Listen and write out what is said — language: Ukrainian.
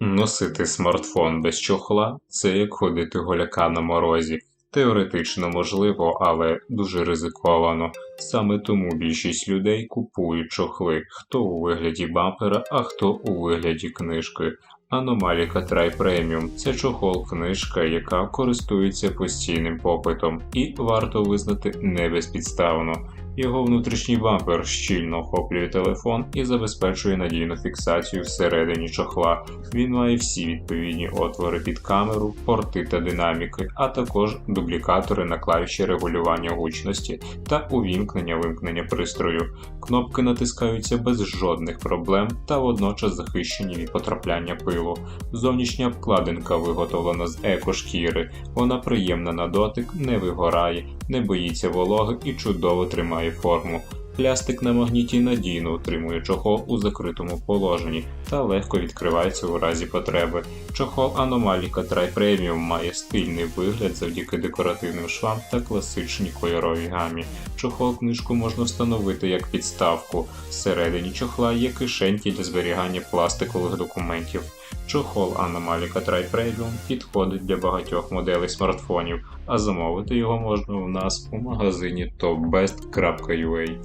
Носити смартфон без чохла це як ходити голяка на морозі. Теоретично можливо, але дуже ризиковано. Саме тому більшість людей купують чохли, хто у вигляді бампера, а хто у вигляді книжки. Аномаліка Трай Преміум це чохол книжка, яка користується постійним попитом, і варто визнати не безпідставно. Його внутрішній бампер щільно охоплює телефон і забезпечує надійну фіксацію всередині чохла. Він має всі відповідні отвори під камеру, порти та динаміки, а також дублікатори на клавіші регулювання гучності та увімкнення-вимкнення пристрою. Кнопки натискаються без жодних проблем та водночас захищені від потрапляння пилу. Зовнішня обкладинка виготовлена з екошкіри. Вона приємна на дотик, не вигорає, не боїться вологи і чудово тримає форму. Плястик на магніті надійно утримує чохол у закритому положенні та легко відкривається у разі потреби. Чохол Аномаліка Tri Premium має стильний вигляд завдяки декоративним швам та класичній кольоровій гамі. Чохол книжку можна встановити як підставку. Всередині чохла є кишеньки для зберігання пластикових документів. Чохол Anomaly Tri Premium підходить для багатьох моделей смартфонів, а замовити його можна у нас у магазині topbest.ua.